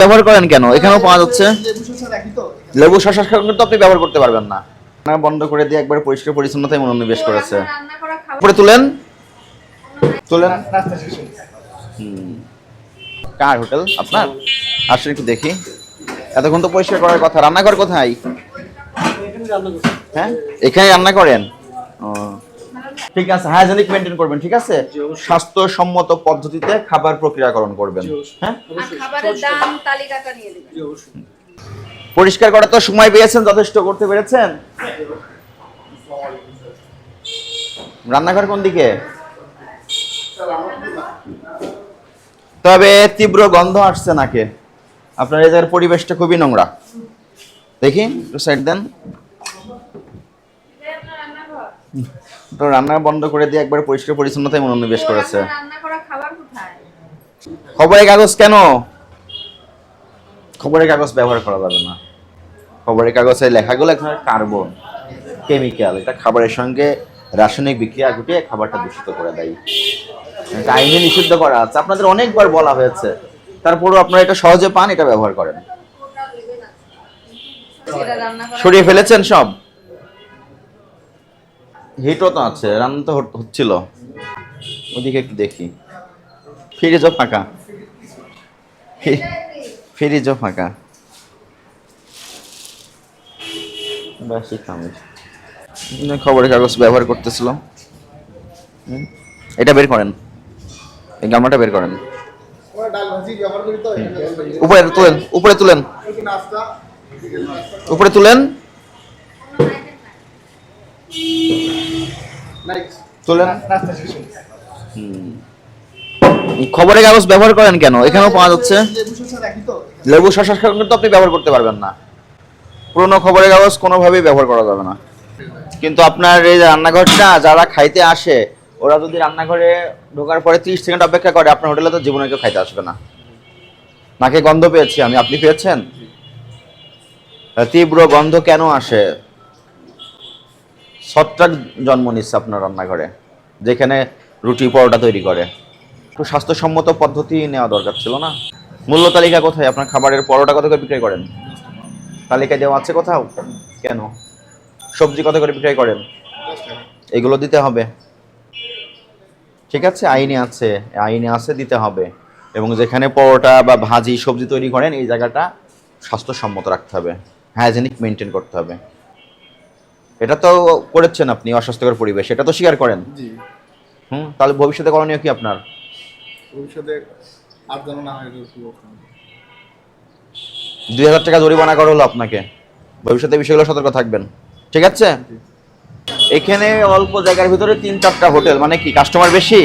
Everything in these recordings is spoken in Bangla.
ব্যবহার করেন কেন? এখানেও পাওয়া যাচ্ছে। লেবু শশা কিন্তু আপনি ব্যবহার করতে পারবেন না। বন্ধ করে দিয়ে একবার পরিষ্কার পরিচ্ছন্নতাই মনোনিবেশ করেছে। উপরে তুলেন। তুলেন। কার হোটেল? আপনার? আসেন একটু দেখি। এতক্ষণ তো পরিষ্কার করার কথা। রান্নাঘর কোথায়? হ্যাঁ? এখানে রান্না করেন। ঠিক আছে হাইজেনিক মেনটেন করবেন ঠিক আছে? স্বাস্থ্যসম্মত পদ্ধতিতে খাবার প্রক্রিয়াকরণ করবেন হ্যাঁ? খাবারের দাম তালিকাটা নিয়ে দিবেন পরিষ্কার করার তো সময় পেয়েছেন যথেষ্ট করতে পেরেছেন? রান্নাঘর কোন দিকে? তবে তীব্র গন্ধ আসছে নাকে। আপনার এই জায়গার পরিবেশটা খুবই নোংরা। দেখি একটু সাইড দেন। তো রান্না বন্ধ করে দিয়ে একবার পরিষ্কার পরিচ্ছন্নতাই মনোনিবেশ করেছে। খবরের কাগজ কেন? খবরের কাগজ ব্যবহার করা যাবে না। খবরের কাগজের লেখাগুলো এখন কার্বন কেমিক্যাল এটা খাবারের সঙ্গে রাসায়নিক বিক্রিয়া ঘটিয়ে খাবারটা দূষিত করে দেয়। আইনে নিষিদ্ধ করা আছে। আপনাদের অনেকবার বলা হয়েছে। তারপরও আপনারা এটা সহজে পান এটা ব্যবহার করেন। সরিয়ে ফেলেছেন সব? হিটও তো আছে রান্না তো হচ্ছিল। ওদিকে একটু দেখি। ফ্রিজও ফাঁকা। ফ্রি- ফ্রিজও ফাঁকা। খবরের কাগজ ব্যবহার করতেছিল। হুম, এটা বের করেন। এই গামলাটা বের করেন। উপরে তুলেন উপরে তুলেন। উপরে তুলেন। শেষ খবরের কাগজ ব্যবহার করেন কেন? এখানেও পাওয়া যাচ্ছে। লেবু শসা রাখি তো শশা কিন্তু আপনি ব্যবহার করতে পারবেন না। পুরোনো খবরের কাগজ কোনোভাবেই ব্যবহার করা যাবে না। কিন্তু আপনার এই রান্নাঘরটা যারা খাইতে আসে ওরা যদি রান্নাঘরে ঢোকার পরে ত্রিশ সেকেন্ড অপেক্ষা করে আপনার হোটেলে তো জীবনে কেউ খাইতে আসবে না। নাকে গন্ধ পেয়েছি আমি। আপনি পেয়েছেন? তীব্র গন্ধ কেন আসে? ছত্রাক জন্ম নিচ্ছে আপনার রান্নাঘরে, যেখানে রুটি পরোটা তৈরি করে। একটু স্বাস্থ্যসম্মত পদ্ধতি নেওয়া দরকার ছিল না? মূল্য তালিকা কোথায়? আপনার খাবারের পরোটা কত করে বিক্রয় করেন? তালিকায় দেওয়া আছে কোথাও? কেন? সবজি কত করে বিক্রয় করেন? এগুলো দিতে হবে। ঠিক আছে, আইনে আছে। আইনে আছে, দিতে হবে। এবং যেখানে পরোটা বা ভাজি, সবজি তৈরি করেন, এই জায়গাটা স্বাস্থ্যসম্মত রাখতে হবে। হাইজেনিক মেনটেন করতে হবে। এটা তো করেছেন আপনি অস্বাস্থ্যকর পরিবেশ এটা তো স্বীকার করেন। হুম তাহলে ভবিষ্যতে করণীয় কি আপনার? ভবিষ্যতে আর যেন না হয়। দুই হাজার টাকা জরিমানা করা হলো আপনাকে। ভবিষ্যতে বিষয়গুলো সতর্ক থাকবেন। ঠিক আছে? এখানে অল্প জায়গার ভিতরে তিন চারটা হোটেল মানে কি কাস্টমার বেশি?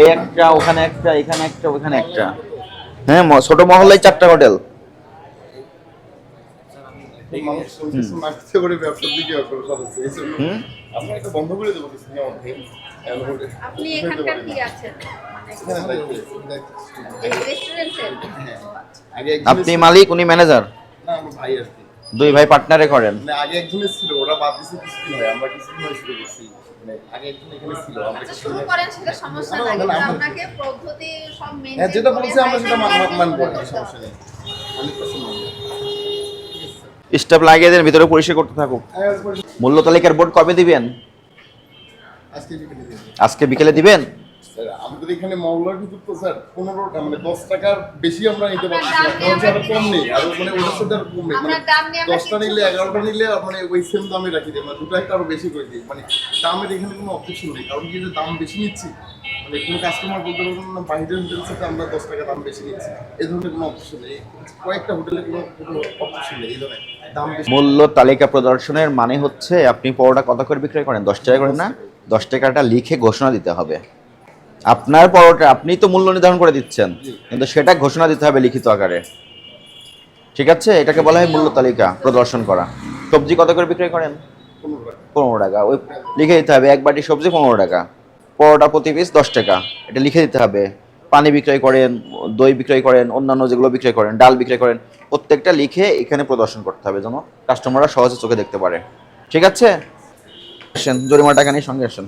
এই একটা ওখানে একটা এখানে একটা ওখানে একটা। হ্যাঁ ছোট মহল্লায় চারটা হোটেল। মানুষ করে ব্যবসার দিকে অগ্রসর হচ্ছে এই জন্য আমরা এটা বন্ধ করে দেবো কিছুদিনের মধ্যে আপনি এখানকার কি আছেন? মানে হ্যাঁ, আপনি মালিক উনি ম্যানেজার না আমার ভাই আর কি। দুই ভাই পার্টনারে করেন? মানে আগে একজনের ছিল ওরা বাদ দিছে কিছুদিন হয় আমরা কিছুদিন হয় শুরু করছি। মানে আগে একজন এখানে ছিল আমরা আচ্ছা হয়- করেন সেটা সমস্যা না, নাই না, কিন্তু আমরা- আপনাকে পদ্ধতি সব মেনটেন যেটা বলছে আমরা সেটা মানবো সমস্যা নেই। 100% মানবো। স্টাফ লাগিয়ে দেন ভিতরে পরিষ্কার করতে থাকুক। হ্যাঁ, মূল্য তালিকার বোর্ড কবে দিবেন? আজকে বিকেলে দিবেন। আমাদের এখানে স্যার মানে দশ টাকার বেশি আমরা নিতে পারছি কম নেই আর মানে ওটার সাথে আরও কম নেই। মানে দশটা নিলে এগারোটা নিলে মানে ওই সেম দামে রাখি দিই মানে দুটো একটা আরও বেশি করে দিই। মানে দামের এখানে কোনো নেই। কারণ কি যে দাম বেশি নিচ্ছি মানে কোনো কাস্টমার বলতে পারবেন না বাইরের হোটেলের সাথে আমরা দশ টাকা দাম বেশি নিচ্ছি। এই ধরনের কোনো নেই। কয়েকটা হোটেলে কোনো কোনো অবজেকশন নেই এই ধরনের। মূল্য তালিকা প্রদর্শনের মানে হচ্ছে আপনি পরোটা কত করে বিক্রয় করেন? দশ টাকা করে না, দশ টাকাটা লিখে ঘোষণা দিতে হবে। আপনার পরোটা, আপনি তো মূল্য নির্ধারণ করে দিচ্ছেন, কিন্তু সেটা ঘোষণা দিতে হবে লিখিত আকারে। ঠিক আছে? এটাকে বলা হয় মূল্য তালিকা প্রদর্শন করা। সবজি কত করে বিক্রয় করেন? পনেরো টাকা। ওই লিখে দিতে হবে, এক বাটি সবজি পনেরো টাকা। পরোটা প্রতি পিস দশ টাকা। এটা লিখে দিতে হবে। পানি বিক্রয় করেন, দই বিক্রয় করেন, অন্যান্য যেগুলো বিক্রয় করেন, ডাল বিক্রয় করেন, প্রত্যেকটা লিখে এখানে প্রদর্শন করতে হবে যেন কাস্টমাররা সহজে চোখে দেখতে পারে। ঠিক আছে? আসেন জরিমানা টাকা নিয়ে সঙ্গে আসেন।